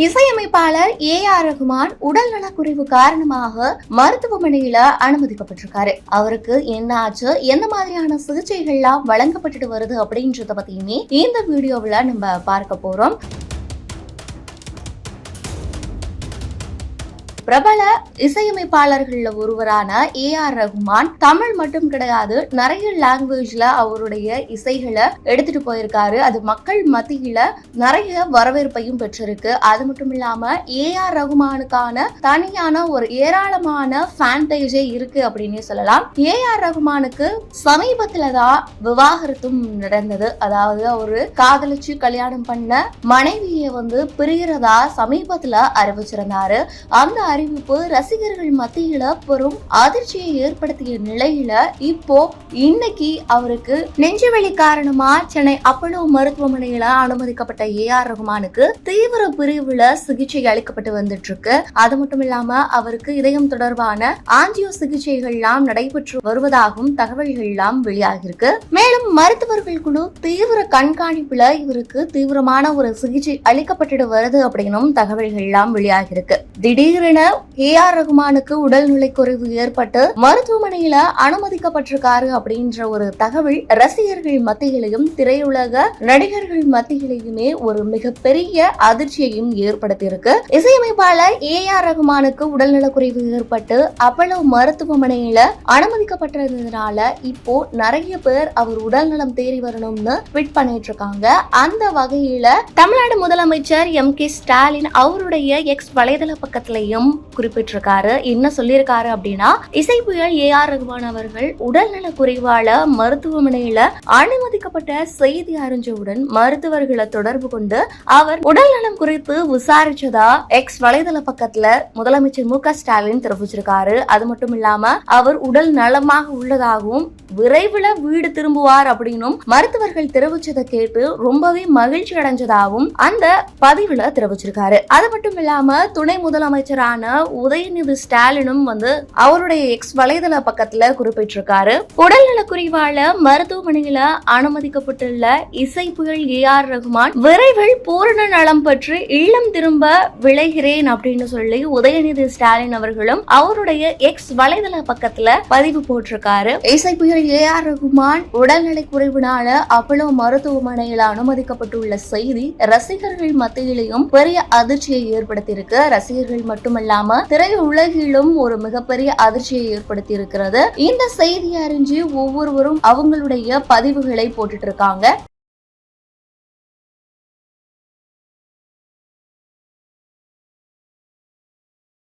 இசையமைப்பாளர் A R Rahman உடல் நலக்குறைவு காரணமாக மருத்துவமனையில அனுமதிக்கப்பட்டிருக்காரு. அவருக்கு என்ன ஆச்சு எந்த மாதிரியான சிகிச்சைகள்லாம் வழங்கப்பட்டுட்டு வருது அப்படின்றத பத்தியுமே இந்த வீடியோவில் நம்ம பார்க்க போறோம். பிரபல இசையமைப்பாளர்களில் ஒருவரான ஏ ஆர் ரகுமான் தமிழ் மட்டும் கிடையாது நிறைய லாங்குவேஜ்ல அவருடைய இசைகளை எடுத்துட்டு போயிருக்காரு. அது மக்கள் மத்தியில நிறைய வரவேற்பையும் பெற்றிருக்கு. அது மட்டும் இல்லாம ஏ ஆர் ரகுமானுக்கான தனியான ஒரு ஏராளமான ஃபேன் பேஜே இருக்கு அப்படின்னு சொல்லலாம். ஏ ஆர் ரகுமானுக்கு சமீபத்துல தான் விவாகரத்தும் நடந்தது. அதாவது அவரு காதலிச்சு கல்யாணம் பண்ண மனைவியை வந்து பிரிகிறதா சமீபத்துல அறிவிச்சிருந்தாரு. அந்த அறிவிப்பு ரசிகர்கள் மத்தியில பெரும் அதிர்ச்சியை ஏற்படுத்திய நிலையில இப்போ இன்னைக்கு அவருக்கு நெஞ்சுவலி காரணமா சென்னை அப்பலோ மருத்துவமனையில அனுமதிக்கப்பட்ட ஏ ஆர் ரகுமானுக்கு தீவிர பிரிவுல சிகிச்சை அளிக்கப்பட்டு வந்துட்டு இருக்கு அது மட்டும் இல்லாம அவருக்கு இதயம் தொடர்பான ஆஞ்சியோ சிகிச்சைகள்லாம் நடைபெற்று வருவதாகவும் தகவல்கள்லாம் வெளியாகிருக்கு மேலும் மருத்துவர்கள் குழு தீவிர கண்காணிப்புல இவருக்கு தீவிரமான ஒரு சிகிச்சை அளிக்கப்பட்டு வருது அப்படின்னும் தகவல்கள்லாம் வெளியாகிருக்கு திடீரென ஏ ஆர் ரகுமானுக்கு உடல்நிலை குறைவு ஏற்பட்டு மருத்துவமனையில அனுமதிக்கப்பட்டிருக்காரு அப்படின்ற ஒரு தகவல் ரசிகர்கள் மத்தியிலையும் திரையுலக நடிகர்கள் மத்தியிலையுமே ஒரு மிகப்பெரிய அதிர்ச்சியையும் ஏற்படுத்தியிருக்கு. இசையமைப்பாளர் ஏ ஆர் ரகுமானுக்கு உடல்நலக்குறைவு ஏற்பட்டு அப்பளோ மருத்துவமனையில அனுமதிக்கப்பட்டிருந்ததுனால இப்போ நிறைய பேர் அவர் உடல்நலம் தேறி வரணும்னு ட்வீட் பண்ணிட்டு இருக்காங்க அந்த வகையில தமிழ்நாடு முதலமைச்சர் எம் கே ஸ்டாலின் அவருடைய எக்ஸ் வலைதள பக்கத்திலையும் குறிப்பிட்டிருக்காரு. என்ன சொல்லியிருக்காரு அப்படின்னா இசை புயல் ஏ ஆர் ரகுமான் அவர்கள் உடல்நல குறைவால மருத்துவமனையில அனுமதிக்கப்பட்ட செய்தி அறிஞ்சவுடன் மருத்துவர்களை தொடர்பு கொண்டு அவர் உடல்நலம் குறித்து விசாரிச்சதா எக்ஸ் வலைதள பக்கத்துல முதலமைச்சர் மு க ஸ்டாலின் தெரிவிச்சிருக்காரு. அது மட்டும் இல்லாம அவர் உடல் நலமாக உள்ளதாகவும் விரைவில் வீடு திரும்புவார் அப்படின்னும் மருத்துவர்கள் தெரிவிச்சதை கேட்டு ரொம்பவே மகிழ்ச்சி அடைஞ்சதாகவும் அந்த பதிவுல தெரிவிச்சிருக்காரு. அது மட்டும் இல்லாம துணை முதலமைச்சரான உதயநிதி ஸ்டாலினும் வந்து அவருடைய எக்ஸ் வலைதள பக்கத்துல குறிப்பிட்டிருக்காரு. உடல்நல குறைவால மருத்துவமனையில அனுமதிக்கப்பட்டுள்ள இசை புயல் ஏ ஆர் ரகுமான் விரைவில் பூரண நலம் பெற்று இல்லம் திரும்ப விளைகிறேன் அப்படின்னு சொல்லி உதயநிதி ஸ்டாலின் அவர்களும் அவருடைய எக்ஸ் வலைதள பக்கத்துல பதிவு போட்டிருக்காரு. இசை புயல் ஏ ஆர் ரகுமான் உடல்நலை குறைவினால அப்பளோ மருத்துவமனையில அனுமதிக்கப்பட்டுள்ள செய்தி ரசிகர்கள் மத்தியிலையும் பெரிய அதிர்ச்சியை ஏற்படுத்தியிருக்கு. ரசிகர்கள் மட்டுமல்ல திரை திரையுலகிலும் ஒரு மிகப்பெரிய அதிர்ச்சியை ஏற்படுத்தி இருக்கிறது இந்த செய்தி அறிஞ்சு ஒவ்வொருவரும் அவங்களுடைய பதிவுகளை போட்டுட்டு இருக்காங்க.